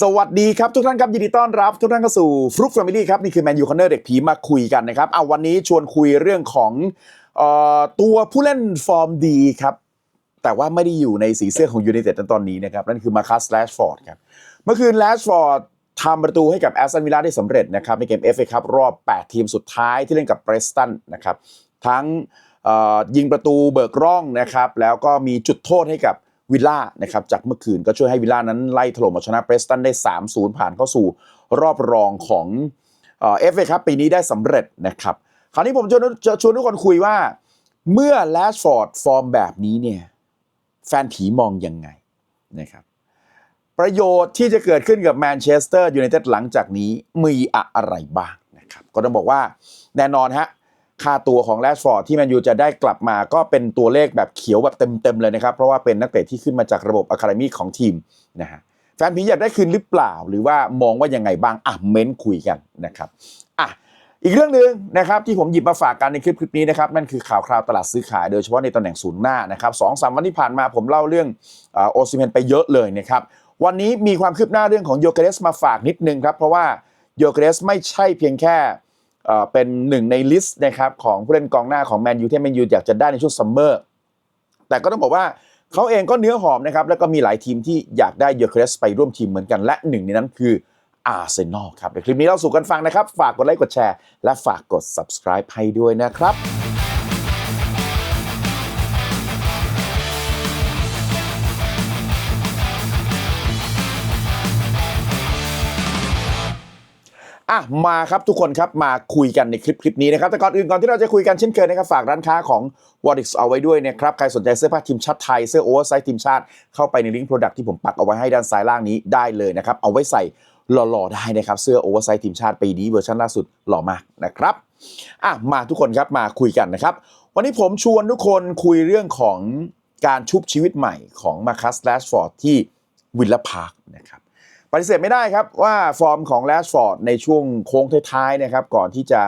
สวัสดีครับทุกท่านครับยินดีต้อนรับ ทุกท่านเข้าสู่ฟลุกแฟมิลี่ครับ นี่คือแมนยูคอนเนอร์เด็กผีมาคุยกันนะครับเอาวันนี้ชวนคุยเรื่องของออตัวผู้เล่นฟอร์มดีครับ แต่ว่าไม่ได้อยู่ในสีเสื้อของยู i นเต็ดตอนนี้นะครับ นั่นคือมาคัสแลชฟอร์ดครับเมื่อคืนแลชฟอร์ดทำประตูให้กับแอสตันวิลล่าได้สำเร็จนะครับในเกม FA ครับรอบ 8 ทีมสุดท้ายที่เล่นกับเบรสตันนะครับทั้งยิงประตูเบิกร่องนะครับแล้วก็มีจุดโทษให้กับ วิลล่านะครับจากเมื่อคืนก็ช่วยให้วิลล่านั้นไล่ถล่มอาชนะเบรสตันได้ 3-0 ผ่านเข้าสู่รอบรองของเอ่อฟเอครับปีนี้ได้สำเร็จนะครับ คราวนี้ผมจะจะชวนทุกคนคุยว่า เมื่อแลชฟอร์ดฟอร์มแบบนี้เนี่ยแฟนผีมองยังไงนะครับประโยชน์ที่จะเกิดขึ้นกับแมนเชสเตอร์ยูไนเต็ดหลังจากนี้มีอะไรบ้างนะครับก็ต้องบอกว่าแน่นอนฮะ ค่าตัวของแรชฟอร์ดที่แมนยูจะได้กลับมาก็เป็นตัวเลขแบบเขียวแบบเต็มๆเลยนะครับ เพราะว่าเป็นนักเตะที่ขึ้นมาจากระบบอะคาเดมี่ของทีมนะฮะแฟนผีอยากได้คืนหรือเปล่า หรือว่ามองว่ายังไงบ้างอะเม้นคุยกันนะครับอะอีกเรื่องหนึ่งนะครับที่ผมหยิบมาฝากกันในคลิปคลิปนี้นะครับนั่นคือข่าวคราวตลาดซื้อขายโดยเฉพาะในตำแหน่งศูนย์หน้านะครับสองสามวันที่ผ่านมาผมเล่าเรื่องโอซิเมนไปเยอะเลยนะครับวันนี้มีความคืบหน้าเรื่องของโยเกเรสมาฝากนิดนึงครับเพราะว่าโยเกเรสไม่ใช่เพียงแค่ เป็นหนึ่งในลิสต์นะครับของผู้เล่นกองหน้าของแมนยูที่แมนยูอยากจะได้ในช่วงซัมเมอร์แต่ก็ต้องบอกว่าเขาเองก็เนื้อหอมนะครับ แล้วก็มีหลายทีมที่อยากได้เยเกเรสไปร่วมทีมเหมือนกัน และหนึ่งในนั้นคืออาร์เซนอลครับในคลิปนี้เราสู่กันฟังนะครับ ฝากกดไลค์กดแชร์ และฝากกด subscribe ให้ด้วยนะครับ อะมาครับทุกคนครับมาคุยกันในคลิปคลิปนี้นะครับแต่ก่อนอื่นก่อนที่เราจะคุยกันเช่นเคยนะครับฝากร้านค้าของ w a r i x เอาไว้ด้วยนะครับใครสนใจเสื้อผ้าทีมชาติไทยเสื้อโอเวอร์ไซส์ทีมชาติเข้าไปในลิงก์โปรดักที่ผมปักเอาไว้ให้ด้านซ้ายล่างนี้ได้เลยนะครับเอาไว้ใส่หล่อๆได้นะครับเสื้อโอเวอร์ไซส์ทีมชาติปีนี้เวอร์ชันล่าสุดหล่อมากนะครับอะมาทุกคนครับมาคุยกันนะครับ วันนี้ผมชวนทุกคนคุยเรื่องของการชุบชีวิตใหม่ของมาคัสแลชฟอร์ดที่วิลล่าพาร์คนะครับ ปฏิเสธไม่ได้ครับว่าฟอร์มของแรชฟอร์ดในช่วงโค้งท้ายๆนะครับก่อนที่จะ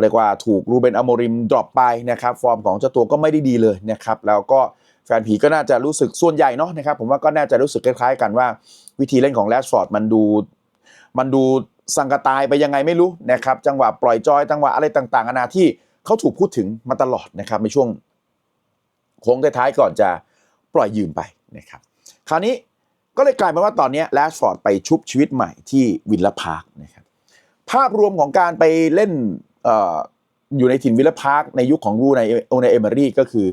เรียกว่าถูกรูเบนอโมริมดรอปไปนะครับฟอร์มของเจ้าตัวก็ไม่ได้ดีเลยนะครับแล้วก็แฟนผีก็น่าจะรู้สึกส่วนใหญ่เนาะนะครับผมว่าก็น่าจะรู้สึกคล้ายๆกันว่า วิธีเล่นของแรชฟอร์ดมันดูมันดูสังกตายไปยังไงไม่รู้นะครับจังหวะปล่อยจอยจังหวะอะไรต่างๆนานาที่เขาถูกพูดถึงมาตลอดนะครับในช่วงโค้งท้ายๆก่อนจะปล่อยยืมไปนะครับคราวนี้ ก็เลยกลายเป็นว่าตอนนี้แลชฟอร์ดไปชุบชีวิตใหม่ที่วิลล่าพาร์คนะครับภาพรวมของการไปเล่นออยู่ในถิ่นวิลล่าพาร์คในยุคของรูในโอในเอเมอรี่ก็คือ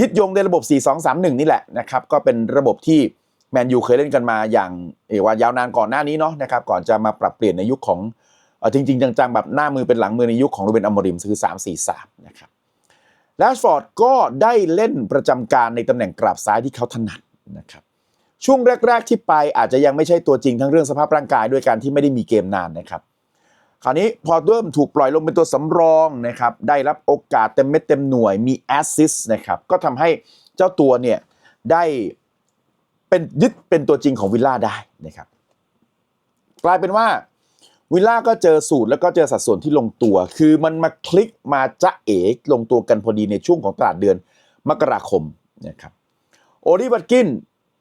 ยึดโยงในระบบ 4-2-3-1 นี่แหละนะครับก็เป็นระบบที่แมนยูเคยเล่นกันมาอย่างเอว่ายาวนานก่อนหน้านี้เนาะนะครับก่อนจะมาปรับเปลี่ยนในยุคของอจริงๆ จังๆ แบบหน้ามือเป็นหลังมือในยุคของรูเบนอมอริมคือ 3-4-3 นะครับแลชฟอร์ดก็ได้เล่นประจำการในตำแหน่งกราบซ้ายที่เขาถนัดนะครับ ช่วงแรก ๆ ที่ไปอาจจะยังไม่ใช่ตัวจริงทั้งเรื่องสภาพร่างกายด้วยการที่ไม่ได้มีเกมนานนะครับคราวนี้พอเริ่มถูกปล่อยลงเป็นตัวสำรองนะครับได้รับโอกาสเต็มเม็ดเต็มหน่วยมีแอสซิสต์นะครับก็ทำให้เจ้าตัวเนี่ยได้เป็นยึดเป็นตัวจริงของวิลล่าได้นะครับกลายเป็นว่าวิลล่าก็เจอสูตรแล้วก็เจอสัดส่วนที่ลงตัว คือมันมาคลิกมาจะเอ๋ลงตัวกันพอดีในช่วงของตลาดเดือนมกราคมนะครับโอริวัตกิน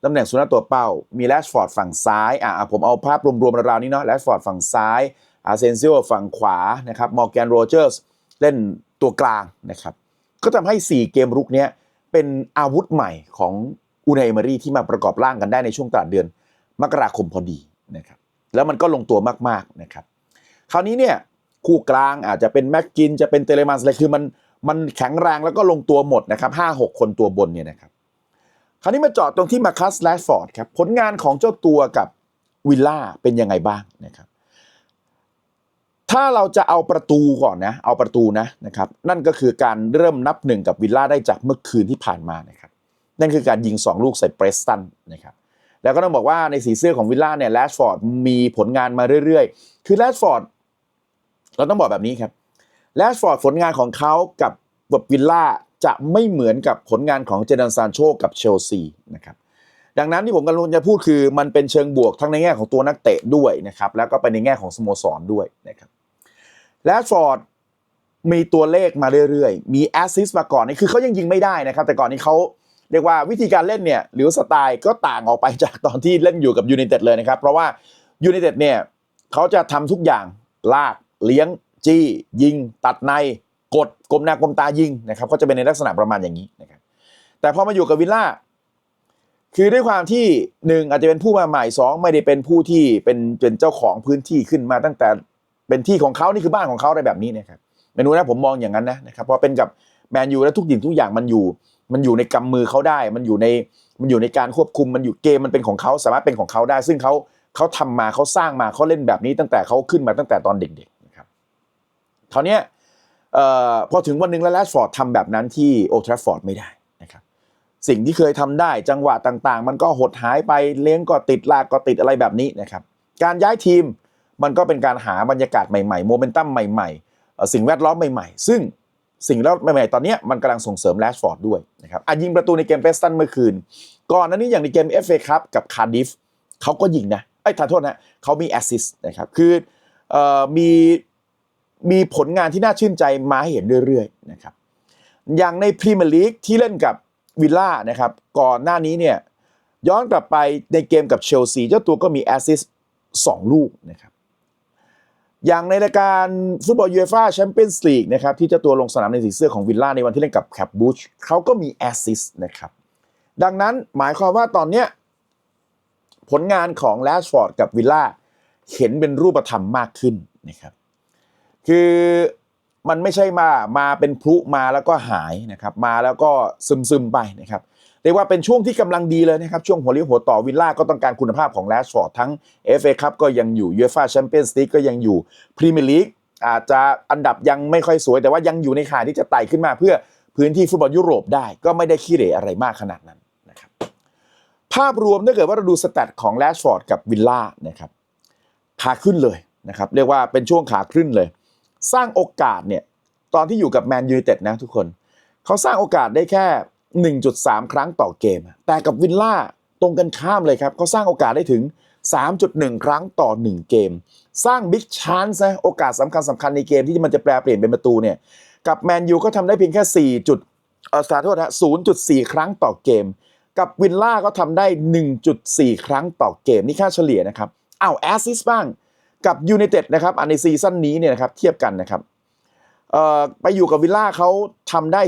ตำแหน่งสุนัขตัวเป้า มีแรชฟอร์ดฝั่งซ้ายอะผมเอาภาพรวมๆราวๆนี้เนาะแรชฟอร์ดฝั่งซ้ายอาเซนซิโอฝั่งขวานะครับมอร์แกนโรเจอร์สเล่นตัวกลางนะครับก็ทำให้ 4 เกมรุกเนี้ยเป็นอาวุธใหม่ของอูนายเอมอรี่ที่มาประกอบร่างกันได้ในช่วงตลาดเดือนมกราคมพอดีนะครับแล้วมันก็ลงตัวมากๆนะครับคราวนี้เนี่ยคู่กลางอาจจะเป็นแม็กกินจะเป็นเตเลมันอะไรคือมันมันแข็งแรงแล้วก็ลงตัวหมดนะครับห้าหกคนตัวบนเนี่ยนะครับ คราวนี้มาเจาะตรงที่มาคัสแลชฟอร์ดครับผลงานของเจ้าตัวกับวิลล่าเป็นยังไงบ้างนะครับ ถ้าเราจะเอาประตูก่อนนะเอาประตูนะนะครับ นั่นก็คือการเริ่มนับหนึ่งกับวิลล่าได้จากเมื่อคืนที่ผ่านมานะครับ นั่นคือการยิง 2 ลูกใส่เปรสตันนะครับแล้วก็ต้องบอกว่าในสีเสื้อของวิลล่าเนี่ยแลชฟอร์ดมีผลงานมาเรื่อยๆ คือแลชฟอร์ดเราต้องบอกแบบนี้ครับแลชฟอร์ดผลงานของเขากับกับวิลล่า จะไม่เหมือนกับผลงานของเจดันซานโชกับเชลซีนะครับดังนั้นที่ผมกำลังจะพูดคือมันเป็นเชิงบวกทั้งในแง่ของตัวนักเตะด้วยนะครับแล้วก็ไปในแง่ของสโมสรด้วยนะครับแลชฟอร์ดมีตัวเลขมาเรื่อยๆ มีแอสซิสต์มาก่อนนี่คือเขายังยิงไม่ได้นะครับ แต่ก่อนนี้เขาเรียกว่าวิธีการเล่นเนี่ยหรือสไตล์ก็ต่างออกไปจากตอนที่เล่นอยู่กับยู i นเต็ดเลยนะครับ เพราะว่ายู i นเต็ดเนี่ยเขาจะทำทุกอย่างลากเลี้ยง จี้ ยิง ตัดใน กดกลมหน้ากลมตายิงนะครับก็จะเป็นในลักษณะประมาณอย่างนี้นะครับแต่พอมาอยู่กับวิลล่าคือด้วยความที่หนึ่งอาจจะเป็นผู้มาใหม่สองไม่ได้เป็นผู้ที่เป็นเป็นเจ้าของพื้นที่ขึ้นมาตั้งแต่เป็นที่ของเขานี่คือบ้านของเขาอะไรแบบนี้นะครับไม่รู้นะผมมองอย่างนั้นนะนะครับเพราะเป็นกับแมนยูแล้วทุกสิ่งทุกอย่างมันอยู่ มันอยู่ในกำมือเขาได้ มันอยู่ในมันอยู่ในการควบคุมมันอยู่เกมมันเป็นของเขาสามารถเป็นของเขาได้ ซึ่งเขาเขาทำมาเขาสร้างมาเขาเล่นแบบนี้ตั้งแต่เขาขึ้นมาตั้งแต่ตอนเด็กๆนะครับคราวเนี้ย พอถึงวันหนึ่งแล้วแรชฟอร์ดทำแบบนั้นที่โอทราฟอร์ดไม่ได้นะครับสิ่งที่เคยทำได้จังหวะต่างๆ มันก็หดหายไปเลี้ยงก็ติดลากก็ติดอะไรแบบนี้นะครับการย้ายทีมมันก็เป็นการหาบรรยากาศใหม่ๆโมเมนตัมใหม่ๆ สิ่งแวดล้อมใหม่ๆ ซึ่งสิ่งแวดล้อมใหม่ๆ ตอนนี้มันกำลังส่งเสริมแรชฟอร์ดด้วยนะครับอะยิงประตูในเกมเปสตันเมื่อคืน ก่อนนั้นนี้อย่างในเกม FA ครับกับคาร์ดิฟเขาก็ยิงนะไอ้ทานโทษนะเขามีแอสซิสต์นะครับคือออมี มีผลงานที่น่าชื่นใจมาให้เห็นเรื่อยๆนะครับอย่างในพรีเมียร์ลีกที่เล่นกับวิลล่านะครับก่อนหน้านี้เนี่ยย้อนกลับไปในเกมกับเชลซีเจ้าตัวก็มีแอสซิสต์สองลูกนะครับอย่างในรายการฟุตบอลยูเอฟ่าแชมเปี้ยนส์ลีกนะครับที่เจ้าตัวลงสนามในสีเสื้อของวิลล่าในวันที่เล่นกับแคปบูชเขาก็มีแอสซิสต์นะครับดังนั้นหมายความว่าตอนเนี้ยผลงานของแรชฟอร์ดกับวิลล่าเห็นเป็นรูปธรรมมากขึ้นนะครับ คือมันไม่ใช่มามาเป็นพลุมาแล้วก็หายนะครับมาแล้วก็ซึมซึมไปนะครับเรียกว่าเป็นช่วงที่กำลังดีเลยนะครับ ช่วงหัวเลี้ยวหัวต่อวิลล่าก็ต้องการคุณภาพของแรชฟอร์ดทั้ง FA ครับก็ยังอยู่ยูเอฟ่าแชมเปี้ยนส์ลีกก็ยังอยู่พรีเมียร์ลีกอาจจะอันดับยังไม่ค่อยสวย แต่ว่ายังอยู่ในข่ายที่จะไต่ขึ้นมาเพื่อพื้นที่ฟุตบอลยุโรปได้ ก็ไม่ได้ขี้เหร่อะไรมากขนาดนั้นนะครับภาพรวมถ้าเกิดว่าเราดูสแตทของแรชฟอร์ดกับวิลล่านะครับขาขึ้นเลยนะครับเรียกว่าเป็นช่วงขาขึ้นเลย สร้างโอกาสเนี่ยตอนที่อยู่กับแมนยู i นเต็ดนะทุกคน เขาสร้างโอกาสได้แค่ 1.3 ครั้งต่อเกม แต่กับวิลล่าตรงกันข้ามเลยครับเขาสร้างโอกาสได้ถึง 3.1 ครั้งต่อ 1 เกม สร้างบิ๊กชานส์นะโอกาสสำคัญสำคัญในเกมที่มันจะแปลเปลี่ยนเป็นประตูเนี่ยกับแมนยูก็ทำได้เพียงแค่ 4 จุดเออสาโทษนะ0.4 ครั้งต่อเกม กับวิลล่าก็ทำได้ 1.4 ครั้งต่อเกม นี่ค่าเฉลี่ยนะครับอ้าวแอสซิสบ้าง กับยู i นเต็ดนะครับอันในซีซั่นนี้เนี่ยนะครับเทียบกันนะครับไปอยู่กับวิลล่าเขาทำได้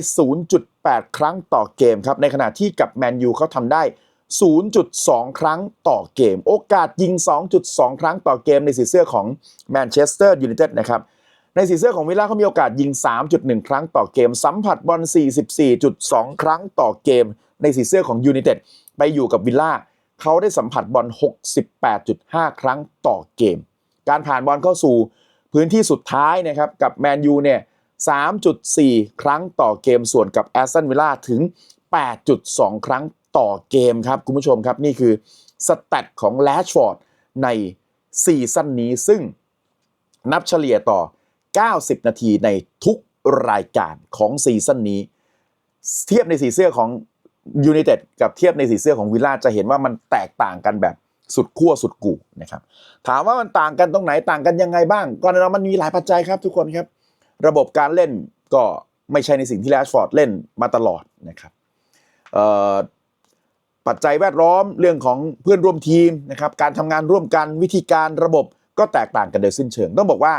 0.8 ครั้งต่อเกมครับในขณะที่กับแมนยูเขาทำได้ 0.2 ครั้งต่อเกม โอกาสยิง 2.2 ครั้งต่อเกมในสีเสื้อของแมนเชสเตอร์ยูไนเต็ดนะครับในสีเสื้อของวิลล่าเขามีโอกาสยิง 3.1 ครั้งต่อเกม สัมผัสบอล 44.2 ครั้งต่อเกม ในสีเสื้อของยูไนเต็ดไปอยู่กับวิลล่าเขาได้สัมผัสบอล 68.5 ครั้งต่อเกม การผ่านบอลเข้าสู่พื้นที่สุดท้ายนะครับกับแมนยูเนี่ย 3.4 ครั้งต่อเกมส่วนกับแอสตันวิลล่าถึง 8.2 ครั้งต่อเกมครับ คุณผู้ชมครับนี่คือสแตทของแลชฟอร์ดในซีซั่นนี้ซึ่งนับเฉลี่ยต่อ 90 นาทีในทุกรายการของซีซั่นนี้ เทียบในสีเสื้อของยู i นเต็ดกับเทียบในสีเสื้อของวิลล่าจะเห็นว่ามันแตกต่างกันแบบ สุดขั้วสุดกูนะครับ ถามว่ามันต่างกันตรงไหนต่างกันยังไงบ้างก่อนอื่นมันมีหลายปัจจัยครับทุกคนครับ ระบบการเล่นก็ไม่ใช่ในสิ่งที่แรชฟอร์ดเล่นมาตลอดนะครับปัจจัยแวดล้อมเรื่องของเพื่อนร่วมทีมนะครับการทำงานร่วมกันวิธีการระบบก็แตกต่างกันโดยสิ้นเชิง ต้องบอกว่า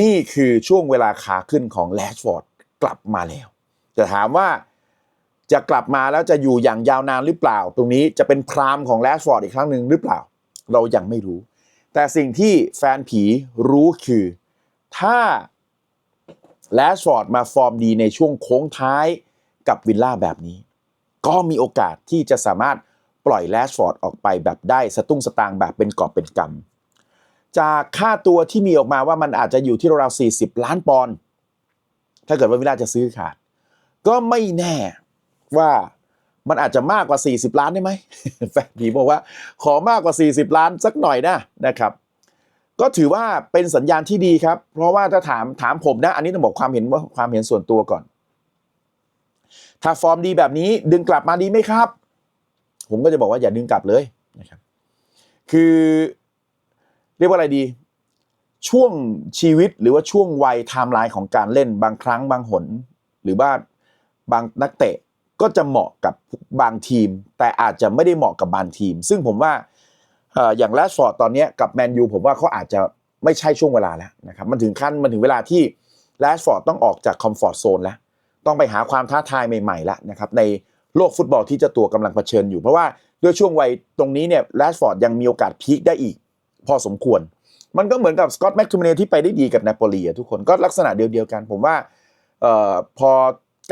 นี่คือช่วงเวลาขาขึ้นของแรชฟอร์ดกลับมาแล้ว จะถามว่า จะกลับมาแล้วจะอยู่อย่างยาวนานหรือเปล่า ตรงนี้จะเป็นพรามของแรชฟอร์ดอีกครั้งหนึ่งหรือเปล่า เรายังไม่รู้ แต่สิ่งที่แฟนผีรู้คือ ถ้าแลชฟอร์ดมาฟอร์มดีในช่วงโค้งท้ายกับวิลล่าแบบนี้ ก็มีโอกาสที่จะสามารถปล่อยแลชฟอร์ดออกไปแบบได้สตุ้งสตางแบบเป็นกอบเป็นกำจากค่าตัวที่มีออกมาว่ามันอาจจะอยู่ที่ราวๆ40 ล้านปอนด์ถ้าเกิดว่าวิลล่าจะซื้อขาด ก็ไม่แน่ ว่ามันอาจจะมากกว่า 40 ล้านได้ไหมแฟนผีบอกว่าขอมากกว่า 40 ล้านสักหน่อยนะนะครับ ก็ถือว่าเป็นสัญญาณที่ดีครับ เพราะว่าถ้าถามถามผมนะ อันนี้ต้องบอกความเห็นว่าความเห็นส่วนตัวก่อน ถ้าฟอร์มดีแบบนี้ดึงกลับมาดีไหมครับ ผมก็จะบอกว่าอย่าดึงกลับเลยนะครับ คือเรียกว่าอะไรดี ช่วงชีวิตหรือว่าช่วงวัยไทม์ไลน์ของการเล่นบางครั้งบางหน หรือว่าบางนักเตะ ก็จะเหมาะกับบางทีม แต่อาจจะไม่ได้เหมาะกับบางทีม ซึ่งผมว่าอย่างแรชฟอร์ดตอนนี้กับแมนยูผมว่าเขาอาจจะไม่ใช่ช่วงเวลาแล้วนะครับมันถึงขั้นมันถึงเวลาที่แรชฟอร์ดต้องออกจากคอมฟอร์ทโซนแล้ว ต้องไปหาความท้าทายใหม่ๆแล้วนะครับในโลกฟุตบอลที่เจ้าตัวกำลังเผชิญอยู่ เพราะว่าด้วยช่วงวัยตรงนี้เนี่ยแรชฟอร์ดยังมีโอกาสพีคได้อีก พอสมควร มันก็เหมือนกับสกอตต์แม็กทูมิเนที่ไปได้ดีกับนาโปลีทุกคนก็ลักษณะเดียวๆกัน ผมว่าออพอ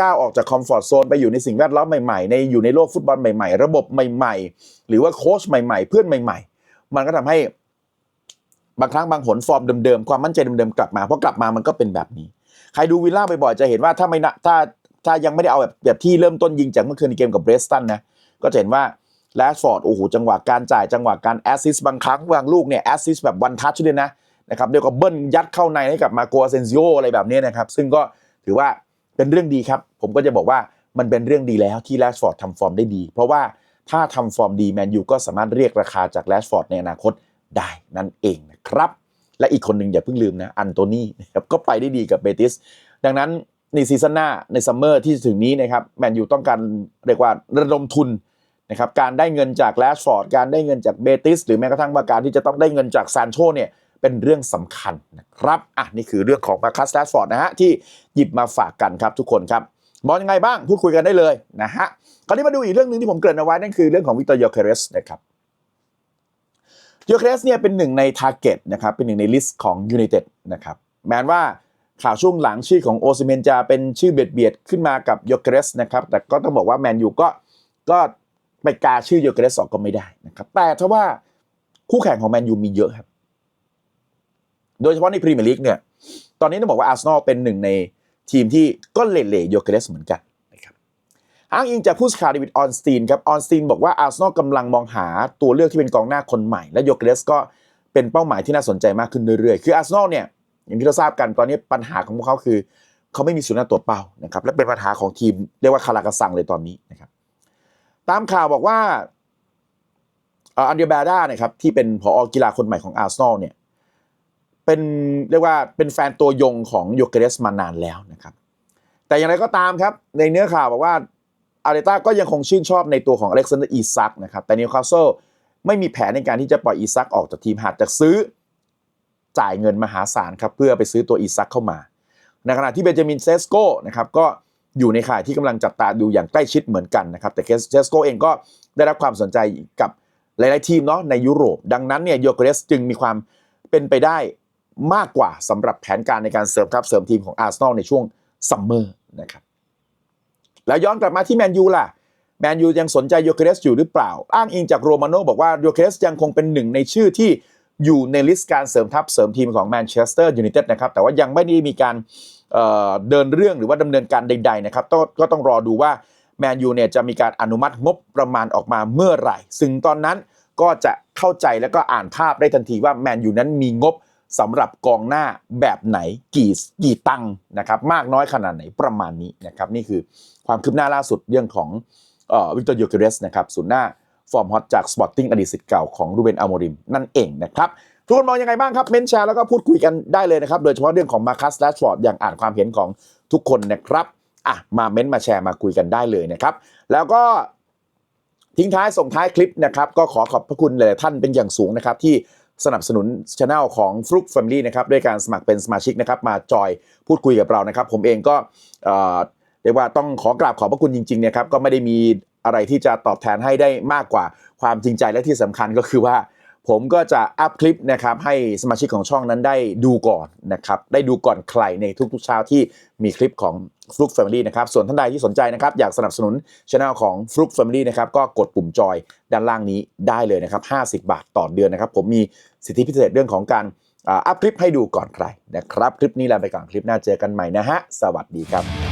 ก้าวออกจากคอมฟอร์ทโซนไปอยู่ในสิ่งแวดล้อมใหม่ๆ ในอยู่ในโลกฟุตบอลใหม่ๆ ระบบใหม่ๆ หรือว่าโค้ชใหม่ๆ เพื่อนใหม่ ๆ มันก็ทำให้บางครั้งบางหนฟอร์มเดิมๆ ความมั่นใจเดิมๆ กลับมาเพราะกลับมามันก็เป็นแบบนี้ ใครดูวิลล่าบ่อยๆจะเห็นว่าถ้าไม่นะถ้าถ้ายังไม่ได้เอาแบบแบบที่เริ่มต้นยิงจากเมื่อคืนในเกมกับเบรสตันนะก็จะเห็นว่าแรชฟอร์ดโอ้โหจังหวะการจ่ายจังหวะการแอสซิสต์บางครั้งบางลูกเนี่ยแอสซิสต์แบบวันทัชเลยนะนะครับเดียวก็เบิ้ลยัดเข้าในให้กับมาโกอาเซนซิโออะไรแบบนี้นะครับซึ่งก็ถือว่า เป็นเรื่องดีครับ ผมก็จะบอกว่ามันเป็นเรื่องดีแล้วที่แรชฟอร์ดทำฟอร์มได้ดี เพราะว่าถ้าทำฟอร์มดีแมนยูก็สามารถเรียกราคาจากแรชฟอร์ดในอนาคตได้นั่นเองนะครับ และอีกคนหนึ่งอย่าเพิ่งลืมนะอันโตนีนะครับก็ไปได้ดีกับเบติสดังนั้นในซีซั่นหน้าในซัมเมอร์ที่ถึงนี้นะครับแมนยูต้องการเรียกว่าระดมทุนนะครับการได้เงินจากแรชฟอร์ดการได้เงินจากเบติสหรือแม้กระทั่งว่าการที่จะต้องได้เงินจากซานโชเนี่ย เป็นเรื่องสำคัญนะครับอะนี่คือเรื่องของมาคัสแรชฟอร์ดนะฮะที่หยิบมาฝากกันครับทุกคนครับมองยังไงบ้างพูดคุยกันได้เลยนะฮะคราวนี้มาดูอีกเรื่องหนึ่งที่ผมเกริ่นเอาไว้นั่นคือเรื่องของวิกตอร์ยอเคเรสนะครับยูเครสเนี่ยเป็นหนึ่งในทาร์เก็ตนะครับเป็นหนึ่งในลิสต์ของยู i นเต็ดนะครับแม้ว่าข่าวช่วงหลังชื่อของโอซิเมนจะเป็นชื่อเบียดเบียดขึ้นมากับยูเครสนะครับแต่ก็ต้องบอกว่าแมนยูก็ก็ไปกาชื่อยูเครสออกก็ไม่ได้นะครับแต่ถ้าว่าคู่แข่งของแมนยูมีเยอะครับ โดยเฉพาะในพรีเมียร์ลีกเนี่ย ตอนนี้ต้องบอกว่าอาร์เซนอลเป็นหนึ่งในทีมที่ก็เล่ๆยูเรสเหมือนกันนะครับอ้างอิงจากผู้สื่อข่าวเดวิดออนสตีนครับออนสตีนบอกว่าอาร์เซนอลกำลังมองหาตัวเลือกที่เป็นกองหน้าคนใหม่ และโยเกเรสก็เป็นเป้าหมายที่น่าสนใจมากขึ้นเรื่อยๆ คืออาร์เซนอลเนี่ยอย่างที่เราทราบกันตอนนี้ปัญหาของพวกเขาคือ เขาไม่มีศูนย์หน้าตัวเป้านะครับและเป็นปัญหาของทีมเรียกว่าคาราคาซังเลยตอนนี้นะครับตามข่าวบอกว่าอันเดียแบด้านะครับที่เป็นผอกีฬาคนใหม่ของอาร์เซนอลเนี่ย เป็นเรียกว่าเป็นแฟนตัวยงของโยเกเรสมานานแล้วนะครับ แต่อย่างไรก็ตามครับ ในเนื้อข่าวบอกว่าอาร์เตต้าก็ยังคงชื่นชอบในตัวของอเล็กซานเดอร์อีซักนะครับ แต่นิวคาสเซิลไม่มีแผนในการที่จะปล่อยอีซักออกจากทีมหากจะซื้อจ่ายเงินมหาศาลครับเพื่อไปซื้อตัวอีซักเข้ามา ในขณะที่เบนจามินเซสโกนะครับก็อยู่ในข่ายที่กำลังจับตาดูอย่างใกล้ชิดเหมือนกันนะครับ แต่เซสโกเองก็ได้รับความสนใจกับหลาย ๆ ทีมเนาะในยุโรป ดังนั้นเนี่ยโยเกเรสจึงมีความเป็นไปได้ มากกว่าสำหรับแผนการในการเสริมทัพเสริมทีมของอาร์เซนอลในช่วงซัมเมอร์นะครับแล้วย้อนกลับมาที่แมนยูล่ะแมนยูยังสนใจโยเคเรสอยู่หรือเปล่า อ้างอิงจากโรมาโนบอกว่าโยเคเรสยังคงเป็นหนึ่งในชื่อที่อยู่ในลิสต์การเสริมทัพเสริมทีมของแมนเชสเตอร์ยูไนเต็ดนะครับแต่ว่ายังไม่ได้มีการเเดินเรื่องหรือว่าดำเนินการใด ๆ นะครับก็ต้องรอดูว่าแมนยูเนี่ยจะมีการอนุมัติงบประมาณออกมาเมื่อไหร่ ซึ่งตอนนั้นก็จะเข้าใจแล้วก็อ่านภาพได้ทันทีว่าแมนยูนั้นมีงบ สำหรับกองหน้าแบบไหนกี่กี่ตังค์นะครับมากน้อยขนาดไหนประมาณนี้นะครับนี่คือความคืบหน้าล่าสุดเรื่องของวิกตอร์ยูเกเรสนะครับศูนย์หน้าฟอร์มฮอตจากสปอร์ติ้งอดีตสิทธิ์เก่าของรูเบนอัลโมริมนั่นเองนะครับทุกคนมองยังไงบ้างครับเมนแชร์แล้วก็พูดคุยกันได้เลยนะครับ โดยเฉพาะเรื่องของมาคัสแลชฟอร์ดอย่างอ่านความเห็นของทุกคนนะครับอะมาเม้นมาแชร์มาคุยกันได้เลยนะครับ แล้วก็ทิ้งท้ายส่งท้ายคลิปนะครับ ก็ขอขอบพระคุณหลายท่านเป็นอย่างสูงนะครับ ที่ สนับสนุนช anel ของฟลุกแฟมิลี่นะครับด้วยการสมัครเป็นสมาชิกนะครับมาจอยพูดคุยกับเรานะครับ ผมเองก็เรียกว่าต้องขอกราบขอบพระคุณจริงๆนะครับก็ไม่ได้มีอะไรที่จะตอบแทนให้ได้มากกว่าความจริงใจและที่สำคัญก็คือว่า ผมก็จะอัพคลิปนะครับให้สมาชิกของช่องนั้นได้ดูก่อนนะครับได้ดูก่อนใครในทุกๆเช้าที่มีคลิปของ ฟลุกแฟมิลี่นะครับ ส่วนท่านใดที่สนใจนะครับ อยากสนับสนุนช anel ของฟลุกแฟมิลี่นะครับ ก็กดปุ่มจอยด้านล่างนี้ได้เลยนะครับ 50 บาทต่อเดือนนะครับ ผมมีสิทธิพิเศษเรื่องของการอ่าอัพคลิปให้ดูก่อนใครนะครับ คลิปนี้ลาไปก่อนคลิปหน้าเจอกันใหม่นะฮะ สวัสดีครับ